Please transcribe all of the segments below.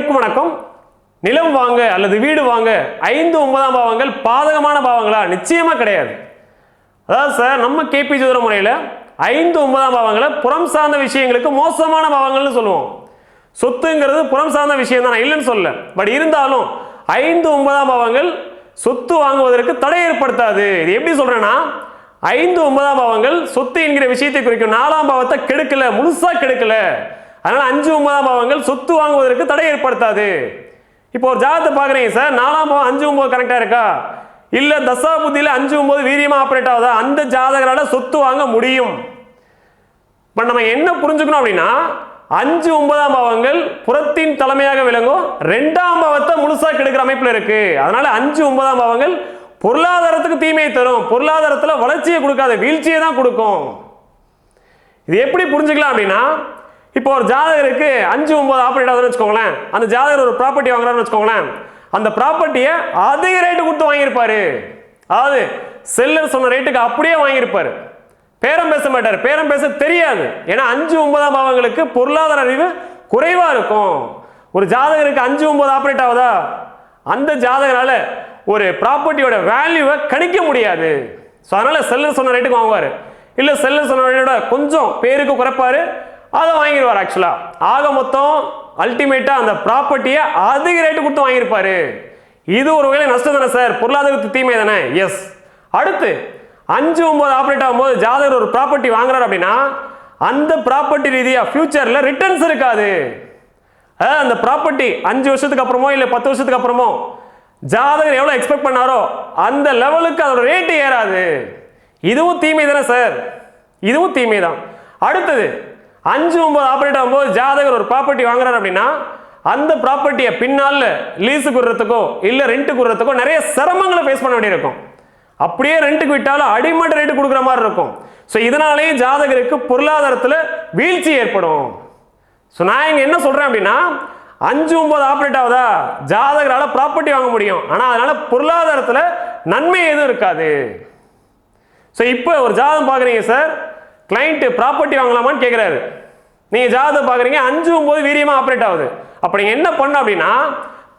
அனைவருக்கும் வணக்கம். நிலம் வாங்க அல்லது வீடு வாங்க ஐந்து ஒன்பதாம் பாவங்கள் பாதகமான பாவங்களா? நிச்சயமா கிடையாது. அதாவது சார் நம்ம கேபி ஜோதிட முறையில் ஐந்து ஒன்பதாம் பாவங்களை புறம் சார்ந்த விஷயங்களுக்கு மோசமான பாவங்கள்னு சொல்லுவோம். சொத்துங்கிறது புறம் சார்ந்த விஷயம் தான் நான் இல்லைன்னு சொல்ல பட் இருந்தாலும் ஐந்து ஒன்பதாம் பாவங்கள் சொத்து வாங்குவதற்கு தடை ஏற்படுத்தாது. இது எப்படி சொல்றேன்னா ஐந்து ஒன்பதாம் பாவங்கள் சொத்து என்கிற விஷயத்தை குறிக்கும் நாலாம் பாவத்தை கெடுக்கல முழுசா கெடுக்கல. அதனால் அஞ்சு ஒன்பதாம் பாவங்கள் சொத்து வாங்குவதற்கு தடை ஏற்படுத்தாது. இப்போ ஒரு ஜாதகத்தை பார்க்குறீங்க சார் நாலாம் பாவம் அஞ்சு ஒம்பது கரெக்டாக இருக்கா? இல்லை தசா புத்தியில் அஞ்சு ஒம்பது வீரியமாக ஆப்ரேட் ஆகுதா? அந்த ஜாதகரால் சொத்து வாங்க முடியும். இப்போ நம்ம என்ன புரிஞ்சுக்கணும் அப்படின்னா அஞ்சு ஒன்பதாம் பாவங்கள் புறத்தின் தலைமையாக விளங்கும். ரெண்டாம் பாவத்தை முழுசாக கெடுக்கிற அமைப்பில் இருக்கு. அதனால அஞ்சு ஒன்பதாம் பாவங்கள் பொருளாதாரத்துக்கு தீமையை தரும். பொருளாதாரத்தில் வளர்ச்சியை கொடுக்காத வீழ்ச்சியை தான் கொடுக்கும். இது எப்படி புரிஞ்சுக்கலாம் அப்படின்னா இப்போ ஒரு ஜாதகருக்கு அஞ்சு ஒன்பது ஆப்ரேட் ஆகுதுன்னு வச்சுக்கோங்களேன். அந்த ஜாதகர் ஒரு ப்ராப்பர்ட்டி வாங்குறாருன்னு வச்சுக்கோங்களேன். அந்த ப்ராப்பர்ட்டியை அதிக ரேட்டு கொடுத்து வாங்கியிருப்பாரு. அதாவது செல்லர் சொன்ன ரேட்டுக்கு அப்படியே வாங்கியிருப்பார். பேரம் பேச மாட்டார். பேரம் பேச தெரியாது. ஏன்னா அஞ்சு ஒன்பதாம் பாவங்களுக்கு பொருளாதார அறிவு குறைவாக இருக்கும். ஒரு ஜாதகருக்கு அஞ்சு ஒன்பது ஆப்ரேட் ஆகுதா? அந்த ஜாதகரால் ஒரு ப்ராப்பர்ட்டியோட வேல்யூவை கணிக்க முடியாது. ஸோ அதனால் செல்லர் சொன்ன ரேட்டுக்கு வாங்குவார். இல்லை செல்லர் சொன்ன ரேட்டோட கொஞ்சம் பேருக்கு குறைப்பாரு. அதை வாங்கிடுவார் ஆக்சுவலாக ஆக மொத்தம் அல்டிமேட்டாக அந்த ப்ராப்பர்ட்டியை அதிக ரேட்டு கொடுத்து வாங்கியிருப்பாரு. இது ஒரு வகையில் நஷ்டம் தானே சார் பொருளாதாரத்துக்கு தீமை தானே? எஸ் அடுத்து அஞ்சு ஒம்பது ஆப்ரேட் ஆகும்போது ஜாதகர் ஒரு ப்ராப்பர்ட்டி வாங்குறாரு அப்படின்னா அந்த ப்ராப்பர்ட்டி ரீதியாக ஃப்யூச்சரில் ரிட்டர்ன்ஸ் இருக்காது. அதாவது அந்த ப்ராப்பர்ட்டி அஞ்சு வருஷத்துக்கு அப்புறமோ இல்லை பத்து வருஷத்துக்கு அப்புறமோ ஜாதகர் எவ்வளோ எக்ஸ்பெக்ட் பண்ணாரோ அந்த லெவலுக்கு அதோட ரேட்டு ஏறாது. இதுவும் தீமை தானே சார் இதுவும் தீமை தான். அடுத்தது அஞ்சு ஒன்பது ஆப்ரேட் ஆகும்போது ஜாதகர் ஒரு ப்ராப்பர்ட்டி வாங்குறாரு அப்படின்னா அந்த ப்ராப்பர்ட்டியை பின்னால் லீஸுக்கு விடுறதுக்கோ இல்லை ரெண்ட்டுக்கு விடுறதுக்கோ நிறைய சிரமங்களை ஃபேஸ் பண்ண வேண்டியிருக்கும் அப்படியே ரெண்ட்டுக்கு விட்டாலும் அடிமட்ட ரேட்டு கொடுக்குற மாதிரி இருக்கும். ஸோ இதனாலேயே ஜாதகருக்கு பொருளாதாரத்தில் வீழ்ச்சி ஏற்படும். ஸோ நான் இங்கே என்ன சொல்கிறேன் அப்படின்னா அஞ்சு ஒம்பது ஆப்ரேட் ஆகுதா? ஜாதகரால் ப்ராப்பர்ட்டி வாங்க முடியும். ஆனால் அதனால் பொருளாதாரத்தில் நன்மை எதுவும் இருக்காது. ஸோ இப்போ ஒரு ஜாதகம் பார்க்குறீங்க சார் கிளைண்ட்டு ப்ராப்பர்ட்டி வாங்கலாமான்னு கேட்குறாரு நீங்கள் ஜாதகம் பார்க்குறீங்க அஞ்சு ஒம்பது வீரியமாக ஆப்ரேட் ஆகுது. அப்போ நீங்கள் என்ன பண்ண அப்படின்னா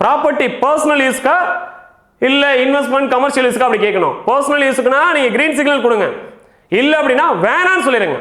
ப்ராப்பர்ட்டி பர்சனல் யூஸ்க்கா இல்லை இன்வெஸ்ட்மெண்ட் கமர்ஷியல் யூஸ்க்கா அப்படி கேட்கணும். பர்சனல் யூஸுக்குனா நீங்கள் க்ரீன் சிக்னல் கொடுங்க. இல்லை அப்படின்னா வேணான்னு சொல்லிடுங்க.